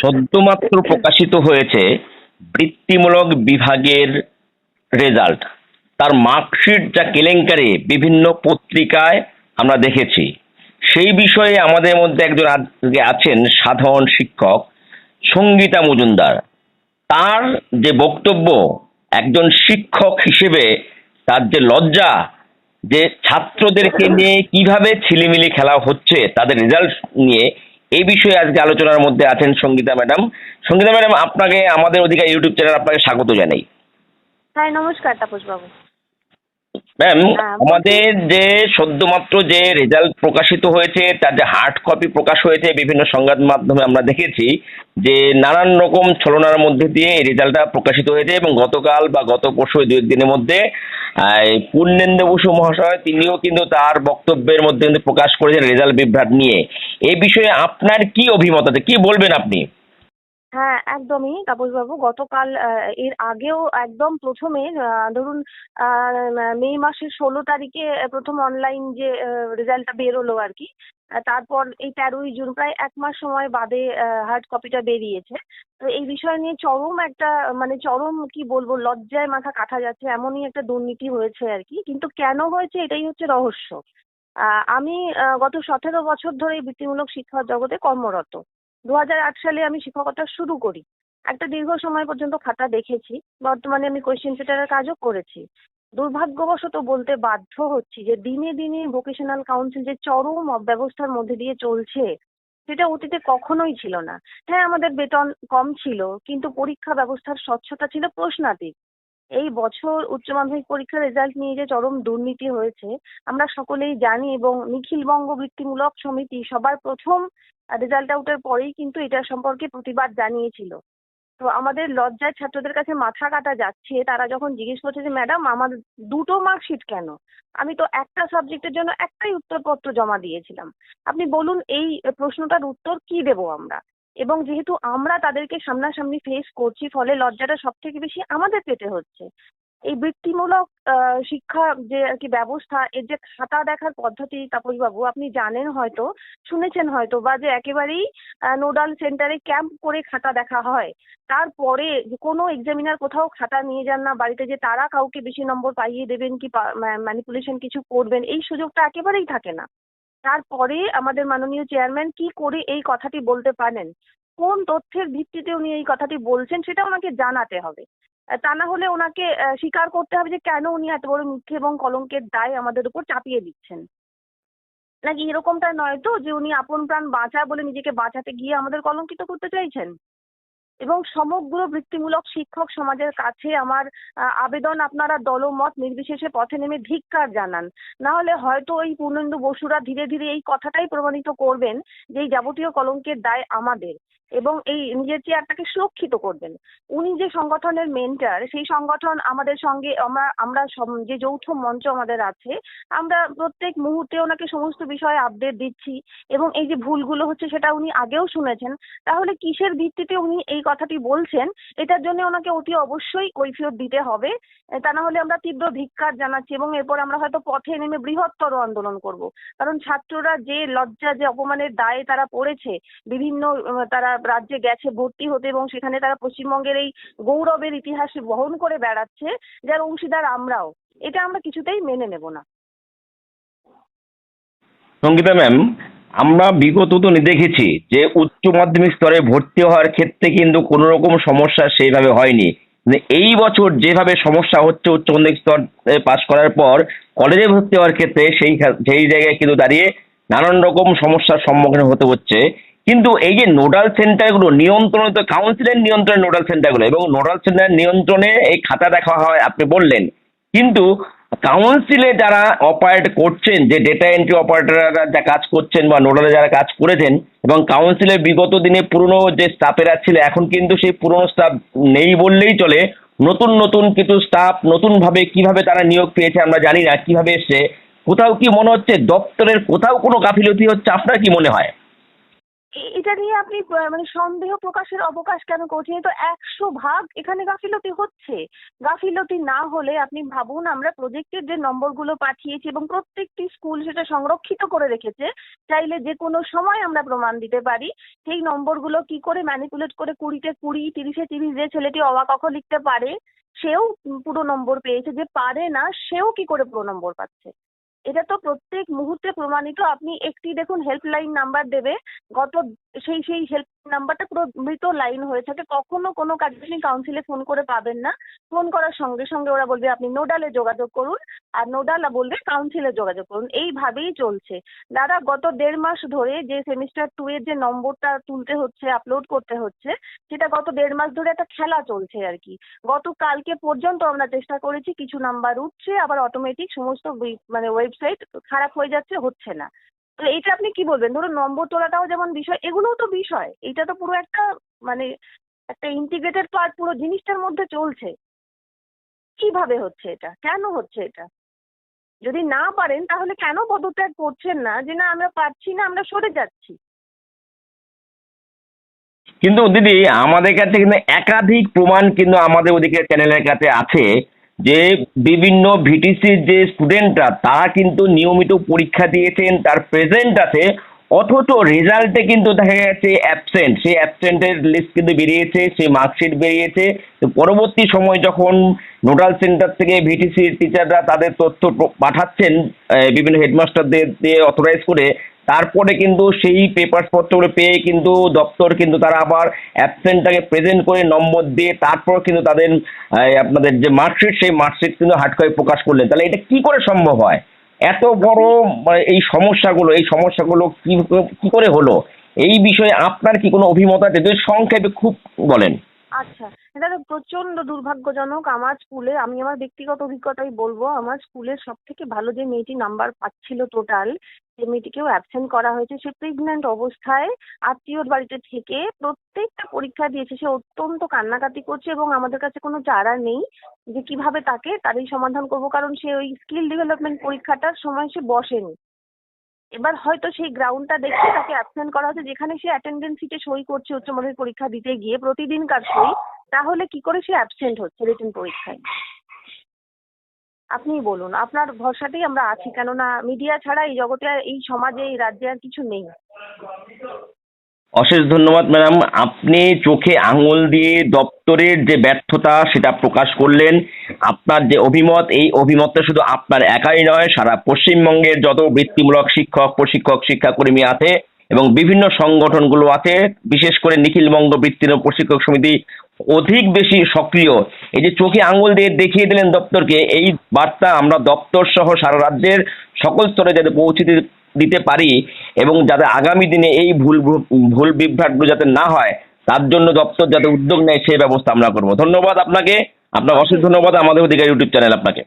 সদ্যমাত্র প্রকাশিত হয়েছে বৃত্তিমূলক বিভাগের রেজাল্ট তার মার্কশিট যা কেলেঙ্কারি বিভিন্ন পত্রিকায় আমরা দেখেছি। সেই বিষয়ে আমাদের মধ্যে একজন আজকে আছেন সাধারণ শিক্ষক সঙ্গীতা মজুমদার। তার যে বক্তব্য একজন শিক্ষক হিসেবে তার যে লজ্জা যে ছাত্রদেরকে নিয়ে কীভাবে ছিলিমিলি খেলা হচ্ছে, তাদের রেজাল্ট নিয়ে এই বিষয়ে আজকে আলোচনার মধ্যে আছেন সঙ্গীতা ম্যাডাম। সঙ্গীতা ম্যাডাম, আপনাকে, আমাদের অধিকার ইউটিউব চ্যানেল আপনাকে স্বাগত জানাই। হ্যাঁ নমস্কার তাপসবাবু। ম্যাম আমাদের যে সদ্যমাত্র যে রেজাল্ট প্রকাশিত হয়েছে তার যে হার্ড কপি প্রকাশ হয়েছে বিভিন্ন সংবাদ মাধ্যমে আমরা দেখেছি যে নানান রকম ছলনার মধ্যে দিয়ে এই রেজাল্টটা প্রকাশিত হয়েছে এবং গতকাল বা গত পরশু দু একদিনের মধ্যে আহ, এই পূর্ণেন্দু বসু মহাশয় তিনিও কিন্তু তার বক্তব্যের মধ্যে কিন্তু প্রকাশ করেছেন রেজাল্ট বিভ্রাট নিয়ে। এ বিষয়ে আপনার কি অভিমত আছে? কি বলবেন আপনি? হ্যাঁ একদমই তাপসবাবু। গতকাল এর আগেও একদম প্রথমে ধরুন মে মাসের ষোলো তারিখে প্রথম অনলাইন যে রেজাল্টটা বেরোলো আর কি তারপর এই তেরোই জুন, প্রায় এক মাস সময় বাদে হার্ড কপিটা বেরিয়েছে। তো এই বিষয় নিয়ে চরম একটা মানে চরম কি বলব, লজ্জায় মাথা কাটা যাচ্ছে, এমনই একটা দুর্নীতি হয়েছে আর কি কিন্তু কেন হয়েছে এটাই হচ্ছে রহস্য। আমি গত সতেরো বছর ধরে বৃত্তিমূলক শিক্ষা জগতে কর্মরত। দু সালে আমি শিক্ষকতা শুরু করি। একটা দীর্ঘ সময় পর্যন্ত খাতা দেখেছি। বর্তমানে আমি কোয়েশ্চেন সেটারের কাজও করেছি। দুর্ভাগ্যবশত বলতে বাধ্য হচ্ছি যে দিনে দিনে ভোকেশনাল কাউন্সিল যে চরম অব্যবস্থার মধ্যে দিয়ে চলছে, সেটা অতীতে কখনোই ছিল না। হ্যাঁ আমাদের বেতন কম ছিল, কিন্তু পরীক্ষা ব্যবস্থার স্বচ্ছতা ছিল প্রশ্নাতীত। এই বছর উচ্চ মাধ্যমিক পরীক্ষার রেজাল্ট নিয়ে যে চরম দুর্নীতি হয়েছে, আমরা সকলেই জানি এবং নিখিল বঙ্গ বৃত্তিমূলক সমিতি সবার প্রথম রেজাল্ট আউটের পরেই কিন্তু এটা সম্পর্কে প্রতিবাদ জানিয়েছিল। তো আমাদের লজ্জায় ছাত্রদের কাছে মাথা কাটা যাচ্ছে, তারা যখন জিজ্ঞেস করছে যে ম্যাডাম আমার দুটো মার্কশিট কেন? আমি তো একটা সাবজেক্টের জন্য একটাই উত্তরপত্র জমা দিয়েছিলাম। আপনি বলুন, এই প্রশ্নটার উত্তর কি দেবো আমরা? এবং যেহেতু আমরা তাদেরকে সামনাসামনি ফেস করছি, ফলে লজ্জাটা সব থেকে বেশি আমাদের পেতে হচ্ছে। এই বৃত্তিমূলক শিক্ষা যে আর কি ব্যবস্থা, এর যে খাতা দেখার পদ্ধতি, তাপসবাবু, আপনি জানেন হয়তো, শুনেছেন হয়তো, বা যে একেবারেই নোডাল সেন্টারে ক্যাম্প করে খাতা দেখা হয়। তারপরে কোনো এক্সামিনার কোথাও খাতা নিয়ে যান না, বাড়িতে যে তারা কাউকে বেশি নম্বর পাইয়ে দেবেন কি ম্যানিপুলেশন কিছু করবেন, এই সুযোগটা একেবারেই থাকে না। তারপরে আমাদের মাননীয় চেয়ারম্যান কি করে এই কথাটি বলতে পারেন? কোন তথ্যের ভিত্তিতে উনি এই কথাটি বলছেন সেটা ওনাকে জানাতে হবে। তা না হলে ওনাকে স্বীকার করতে হবে যে কেন উনি এত বড় মিথ্যে এবং কলঙ্কের দায় আমাদের উপর চাপিয়ে দিচ্ছেন। নাকি এরকমটা নয় তো যে উনি আপন প্রাণ বাঁচা বলে নিজেকে বাঁচাতে গিয়ে আমাদের কলঙ্কিত করতে চাইছেন? এবং সমগ্র বৃত্তিমূলক শিক্ষক সমাজের কাছে আমার আবেদন আপনারা দলমত নির্বিশেষে পথে নেমে ধিক্কার জানান। না হলে হয়তো ওই পূর্ণেন্দু বসুরা ধীরে ধীরে এই কথাটাই প্রমাণিত করবেন যে এই যাবতীয় কলঙ্কের দায় আমাদের এবং এই নিজের চেয়ারটাকে সুরক্ষিত করবেন। উনি যে সংগঠনের মেন্টার সেই সংগঠন আমাদের সঙ্গে আমরা আমরা যে যৌথ মঞ্চ আমাদের আছে, আমরা প্রত্যেক মুহূর্তে ওনাকে সমস্ত বিষয়ে আপডেট দিচ্ছি এবং এই যে ভুলগুলো হচ্ছে সেটা উনি আগেও শুনেছেন, তাহলে কিসের ভিত্তিতে উনি এই কথাটি বলছেন, এটার জন্য ওনাকে অতি অবশ্যই কৈফিয়ত দিতে হবে। তা না হলে আমরা তীব্র ধিক্কার জানাচ্ছি এবং এরপর আমরা হয়তো পথে নেমে বৃহত্তর আন্দোলন করব। কারণ ছাত্ররা যে লজ্জা, যে অপমানের দায়ে তারা পড়েছে, বিভিন্ন তারা রাজ্যে গেছে ভর্তি হতে এবং সেখানে তারা পশ্চিমবঙ্গের এই গৌরবের ইতিহাস বহন করে বেড়াচ্ছে, যার অংশীদার আমরাও। এটা আমরা কিছুতেই মেনে নেব না। সঙ্গীতা ম্যাম আমরা বিগত দিনে দেখেছি যে উচ্চ মাধ্যমিক স্তরে ভর্তি হওয়ার ক্ষেত্রে কিন্তু কোনো রকম সমস্যা সেইভাবে হয়নি। মানে এই বছর যেভাবে সমস্যা হচ্ছে উচ্চ মাধ্যমিক স্তর পাশ করার পর, কলেজে ভর্তি হওয়ার ক্ষেত্রে সেই সেই জায়গায় কিন্তু দাঁড়িয়ে নানান রকম সমস্যার সম্মুখীন হতে হচ্ছে। কিন্তু এই যে নোডাল সেন্টারগুলো নিয়ন্ত্রণে তো কাউন্সিলের নিয়ন্ত্রণে নোডাল সেন্টারগুলো এবং নোডাল সেন্টার নিয়ন্ত্রণে এই খাতা দেখা হয় আপনি বললেন। কিন্তু কাউন্সিলে যারা অপারেট করছেন, যে ডেটা এন্ট্রি অপারেটররা যা কাজ করছেন বা নোডালে যারা কাজ করেছেন এবং কাউন্সিলে বিগত দিনে পুরনো যে স্টাফেরা ছিল, এখন কিন্তু সেই পুরনো স্টাফ নেই বললেই চলে। নতুন নতুন কিছু স্টাফ নতুনভাবে কীভাবে তারা নিয়োগ পেয়েছে আমরা জানি না, কীভাবে এসছে, কোথাও কি মনে হচ্ছে, দপ্তরের কোথাও কোনো গাফিলতি হচ্ছে, আপনার কি মনে হয়? এটা নিয়ে আপনি মানে সন্দেহ প্রকাশের অবকাশ কেন করছেন? তো একশো ভাগ এখানে গাফিলতি হচ্ছে। গাফিলতি না হলে আপনি ভাবুন, আমরা প্রজেক্টের যে নম্বরগুলো পাঠিয়েছি এবং প্রত্যেকটি স্কুল সেটা সংরক্ষিত করে রেখেছে, চাইলে যে কোনো সময় আমরা প্রমাণ দিতে পারি। সেই নম্বরগুলো কি করে ম্যানিপুলেট করে কুড়িতে কুড়ি, তিরিশে তিরিশ যে ছেলেটি অবাক অখ লিখতে পারে, সেও পুরো নম্বর পেয়েছে। যে পারে না, সেও কি করে পুরো নম্বর পাচ্ছে? এটা তো প্রত্যেক মুহূর্তে প্রমাণিত। আপনি একটি দেখুন হেল্পলাইন নাম্বার দেবে। গত সেই সেই হেল্প নাম্বারটা পুরো মৃত লাইন হয়ে থাকে। কখনো কোনো কাজে আপনি কাউন্সিলে ফোন করে পাবেন না। ফোন করার সঙ্গে সঙ্গে ওরা বলবে, আপনি নোডালে যোগাযোগ করুন। আর নোডাল বলবে কাউন্সিলে যোগাযোগ করুন। এইভাবেই চলছে। দাদা, গত দেড় মাস ধরে যে সেমিস্টার টু এর যে নম্বরটা তুলতে হচ্ছে আপলোড করতে হচ্ছে, সেটা গত দেড় মাস ধরে একটা খেলা চলছে আর কি। গত কালকে পর্যন্ত আমরা চেষ্টা করেছি, কিছু নাম্বার উঠছে, আবার অটোমেটিক সমস্ত মানে ওয়েবসাইট খারাপ হয়ে যাচ্ছে, হচ্ছে না। তো এইটা আপনি কি বলবেন? ধরুন নম্বর তোলাটাও যেমন বিষয়, এগুলোও তো বিষয়। এটা তো পুরো একটা মানে একটা ইন্টিগ্রেটেড পার্ট পুরো জিনিসটার মধ্যে চলছে। কীভাবে হচ্ছে এটা? কেন হচ্ছে এটা? যদি না পারেন, তাহলে কেন পদত্যাগ করছেন না? যে না, আমরা পারছি না, আমরা সরে যাচ্ছি। কিন্তু দিদি, আমাদের কাছে কিন্তু একাধিক প্রমাণ কিন্তু আমাদের ওদিকে চ্যানেলের কাছে আছে। যে বিভিন্ন ভিটিসির যে স্টুডেন্টরা তারা কিন্তু নিয়মিত পরীক্ষা দিয়েছেন, তার প্রেজেন্ট আছে, অথচ রেজাল্টে কিন্তু দেখা গেছে অ্যাবসেন্ট সেই অ্যাবসেন্টের লিস্ট কিন্তু বেরিয়েছে, সেই মার্কশিট বেরিয়েছে। তো পরবর্তী সময় যখন নোডাল সেন্টার থেকে ভিটিসির টিচাররা তাদের তথ্য পাঠাচ্ছেন বিভিন্ন হেডমাস্টারদের দিয়ে অথরাইজ করে তারপরে কিন্তু সেই পেপারস পত্রগুলো পেয়ে কিন্তু দপ্তর কিন্তু তারা আবার অ্যাবসেন্টটাকে প্রেজেন্ট করে নম্বর দিয়ে তারপর কিন্তু তাদের আপনাদের যে মার্কশিট সেই মার্কশিট কিন্তু কপি প্রকাশ করলেন। তাহলে এটা কি করে সম্ভব হয়? এত বড় মানে এই সমস্যাগুলো এই সমস্যাগুলো কি কি করে হলো? এই বিষয়ে আপনার কি কোনো অভিমত আছে? যদি সংক্ষেপে খুব বলেন। আচ্ছা এটা তো প্রচণ্ড দুর্ভাগ্যজনক। আমার স্কুলে, আমি আমার ব্যক্তিগত অভিজ্ঞতাই বলব, আমার স্কুলের সব থেকে ভালো যে মেয়েটি নাম্বার পাচ্ছিল টোটাল সে মেয়েটিকেও অ্যাবসেন্ট করা হয়েছে, সে প্রেগন্যান্ট অবস্থায় আত্মীয়র বাড়িতে থেকে প্রত্যেকটা পরীক্ষা দিয়েছে। সে অত্যন্ত কান্নাকাটি করছে এবং আমাদের কাছে কোনো চারা নেই যে কীভাবে তাকে তারই সমাধান করব। কারণ সে ওই স্কিল ডেভেলপমেন্ট পরীক্ষাটার সময় সে বসেনি। এবার হয়তো সেই গ্রাউন্ডটা দেখে তাকে অ্যাবসেন্ট করা হচ্ছে যেখানে সে অ্যাটেন্ডেন্স শিটে সই করছে, উচ্চ মাধ্যমিক পরীক্ষা দিতে গিয়ে প্রতিদিন প্রতিদিনকার সই? তাহলে কি করে সে অ্যাবসেন্ট হচ্ছে রিটেন পরীক্ষায়? আপনি বলুন, আপনার ভরসাতেই আমরা আছি, কেননা মিডিয়া ছাড়া এই জগতে আর এই সমাজে, এই রাজ্যে আর কিছু নেই। অশেষ ধন্যবাদ, ম্যাডাম। আপনি চোখে আঙুল দিয়ে দপ্তরের যে ব্যর্থতা, সেটা প্রকাশ করলেন। আপনার যে অভিমত, এই অভিমতটা শুধু আপনার একাই নয়, সারা পশ্চিমবঙ্গের যত বৃত্তিমূলক শিক্ষক, প্রশিক্ষক, শিক্ষাকর্মী আছে এবং বিভিন্ন সংগঠনগুলো আছে, বিশেষ করে নিখিলবঙ্গ বৃত্তিমূলক প্রশিক্ষক সমিতি অধিক বেশি সক্রিয়। এই যে চোখে আঙুল দিয়ে দেখিয়ে দিলেন দপ্তরকে, এই বার্তা আমরা দপ্তর সহ সারা রাজ্যের সকল স্তরে যাতে পৌঁছে দিতে পারি এবং যাতে আগামী দিনে এই ভুল ভুল বিভ্রাটগুলো যাতে না হয়, তার জন্য দপ্তর যাতে উদ্যোগ নেয়, সেই ব্যবস্থা আমরা করব। ধন্যবাদ আপনাকে। আপনার অশেষ ধন্যবাদ। আমাদের অধিকার ইউটিউব চ্যানেল আপনাকে।